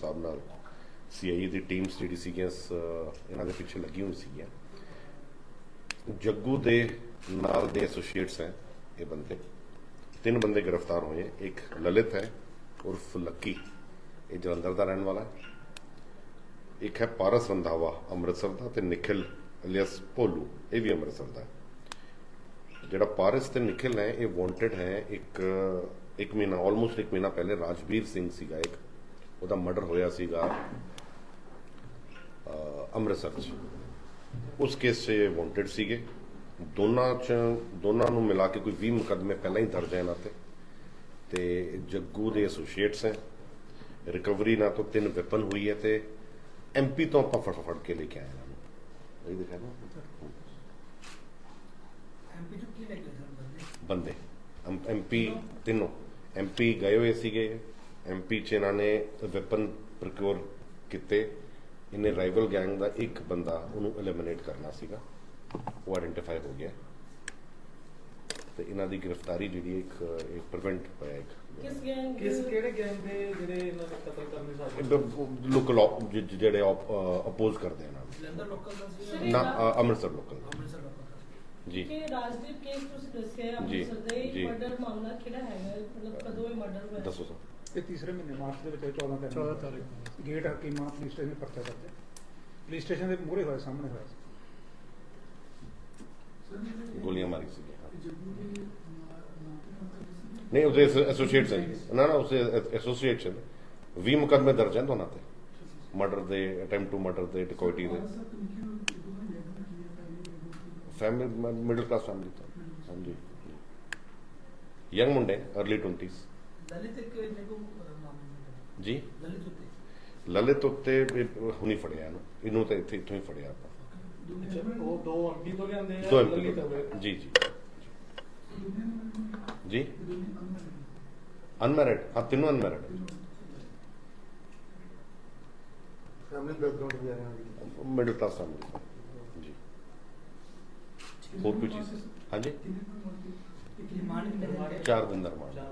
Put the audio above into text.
ਸਾਹਿਬ ਨਾਲ ਸੀਆਈਏ ਦੀ ਟੀਮਸ ਜਿਹੜੀ ਸੀਗੀਆਂ ਇਹਨਾਂ ਦੇ ਪਿੱਛੇ ਲੱਗੀ ਹੋਈ ਸੀਗੀਆਂ। ਜੱਗੂ ਦੇ ਨਾਲ ਦੇ ਐਸੋਸੀਏਟਸ ਹੈ ਇਹ ਬੰਦੇ। ਤਿੰਨ ਬੰਦੇ ਗ੍ਰਿਫਤਾਰ ਹੋਏ। ਇੱਕ ਲਲਿਤ ਹੈ, ਉਰਫ ਲੱਕੀ। ਇਹ ਜਲੰਧਰ ਦਾ ਰਹਿਣ ਵਾਲਾ ਹੈ। ਇੱਕ ਹੈ ਪਾਰਸ ਰੰਧਾਵਾ, ਅੰਮ੍ਰਿਤਸਰ ਦਾ ਤੇ ਨਿਖਿਲ ਅਲੀਅਸ ਭੋਲੂ, ਇਹ ਵੀ ਅੰਮ੍ਰਿਤਸਰ ਦਾ ਹੈ। ਜਿਹੜਾ ਪਾਰਸ ਤੇ ਨਿਖਿਲ ਹੈ, ਇਹ ਵਾਂਟਡ ਹੈ, ਇੱਕ ਇੱਕ ਮਹੀਨਾ ਆਲਮੋਸਟ ਇੱਕ ਮਹੀਨਾ ਪਹਿਲੇ ਰਾਜਵੀਰ ਸਿੰਘ ਸੀਗਾ, ਇੱਕ ਉਹਦਾ ਮਰਡਰ ਹੋਇਆ ਸੀਗਾ ਅੰਮ੍ਰਿਤਸਰ 'ਚ। ਉਸ ਕੇਸ 'ਚ ਵਾਂਟਡ ਸੀਗੇ। ਦੋਨਾਂ 'ਚ ਦੋਨਾਂ ਨੂੰ ਮਿਲਾ ਕੇ ਕੋਈ 20 ਮੁਕੱਦਮੇ ਪਹਿਲਾਂ ਹੀ ਦਰਜ ਹੈ ਇਹਨਾਂ ਤੇ। ਤੇ ਜੱਗੂ ਦੇ ਐਸੋਸੀਏਟਸ ਹੈ। ਰਿਕਵਰੀ ਨਾਲ ਤੋਂ ਤਿੰਨ ਵੈਪਨ ਹੋਈ ਹੈ ਤੇ ਐਮਪੀ ਤੋਂ ਆਪਾਂ ਫੜ ਕੇ ਲੈ ਕੇ ਆਏ ਇਹਨਾਂ ਨੂੰ। ਇਹ ਦਿਖਾ ਨਾ। ਐਮਪੀ ਚੋਂ ਕੀ ਲੈ ਕੇ ਬੰਦੇ? ਐਮਪੀ ਤਿੰਨੋਂ। ਐਮਪੀ ਗਏ ਹੋਏ ਸੀਗੇ। ਐਮਪੀ ਚ ਇਹਨਾਂ ਨੇ ਵੈਪਨ ਪ੍ਰੋਕਿਉਰ ਕੀਤੇ। ਇਹਨੇ ਰਾਈਵਲ ਗੈਂਗ ਦਾ ਇੱਕ ਬੰਦਾ ਉਹਨੂੰ ਐਲੀਮੀਨੇਟ ਕਰਨਾ ਸੀਗਾ। ਉਹ ਆਇਡੈਂਟੀਫਾਈ ਹੋ ਗਿਆ। ਤੇ ਇਹਨਾਂ ਦੀ ਗ੍ਰਿਫਤਾਰੀ ਜਿਹੜੀ ਇੱਕ ਇੱਕ ਪ੍ਰੀਵੈਂਟ ਹੋਇਆ ਇੱਕ। ਕਿਸ ਗੈਂਗ ਕਿਸ ਕਿਹੜੇ ਗੈਂਗ ਦੇ ਜਿਹੜੇ ਇਹਨਾਂ ਨੇ ਕਤਲ ਕਰਨ ਦੀ ਸਾਜ਼ਿਸ਼ ਲੋਕਲ ਜਿਹੜੇ ਅਪੋਜ਼ ਕਰਦੇ ਇਹਨਾਂ ਨੂੰ। ਜਲੰਧਰ ਲੋਕਲ ਦਾ ਸੀ? ਨਾ ਅੰਮ੍ਰਿਤਸਰ ਲੋਕਲ ਅੰਮ੍ਰਿਤਸਰ ਲੋਕਲ ਦਾ ਜੀ। ਕਿ ਰਾਜਦੀਪ ਕੇਸ ਤੁਸੀਂ ਦੱਸਿਆ ਅੰਮ੍ਰਿਤਸਰ ਦੇ। ਮਰਡਰ ਮਾਮਲਾ ਕਿਹੜਾ ਹੈਗਾ? ਮਤਲਬ ਕਦੋਂ ਇਹ ਮਰਡਰ ਹੋਇਆ? ਦੱਸੋ ਸਰ। ਇਹ ਤੀਸਰੇ ਮਹੀਨੇ ਮਾਰਚ ਦੇ ਵਿੱਚ 14 ਤਾਰੀਖ 14 ਤਾਰੀਖ ਗੇਟ ਹਕੀਮਾ ਪੁਲਿਸ ਸਟੇਸ਼ਨ ਦੇ ਪਰਚਾ ਕਰਦੇ ਪੁਲਿਸ ਸਟੇਸ਼ਨ ਦੇ ਮੂਹਰੇ ਹੋਇਆ ਸਾਹਮਣੇ ਹੋਇਆ ਸੀ। ਗੋਲੀਆਂ ਮਾਰੀ ਸੀਗੀਆਂ ਨਹੀਂ ਉਹਦੇ ਐਸੋਸੀਏਟਸ ਹੈ। ਨਾ ਨਾ ਉਸੇ ਐਸੋਸੀਏਟਸ ਹੈ। 20 ਮੁਕੱਦਮੇ ਦਰਜ ਹਨ ਦੋਨਾਂ ਤੇ। ਮਰਡਰ ਦੇ ਅਟੈਂਪਟ ਟੂ ਮਰਡਰ ਦੇ ਡਿਕੋਇਟੀ ਦੇ। ਫੈਮਿਲੀ ਮਿਡਲ ਕਲਾਸ ਫੈਮਿਲੀ ਤੋਂ। ਹਾਂਜੀ। ਯੰਗ ਮੁੰਡੇ अर्ਲੀ 20s ਜੀ? ਲਲਿਤ ਉੱਤੇ। ਹੁਣੀ ਫੜਿਆ ਇਹਨੂੰ। ਇਹਨੂੰ ਤਾਂ ਇੱਥੇ ਇੱਥੋਂ ਹੀ ਫੜਿਆ ਆਪਾਂ। ਉਹ ਦੋ ਐਮਪੀ ਤੋਂ ਲਿਆਂਦੇ ਆ ਦੋ। ਜੀ ਜੀ। ਜੀ? ਅਨਮੈਰਿਡ। ਹਾਂ ਤਿੰਨੋਂ unmarried. Family background middle class family ਜੀ। ਹੋਰ ਕੋਈ ਚੀਜ਼? ਹਾਂਜੀ? ਰਿਮਾਂਡ ਕਿੰਨੇ ਦਿਨ ਚਾਰ ਦਿਨ ਦਾ ਰਿਮਾਂਡ। ਚਾਰ ਦਿਨ ਦਾ।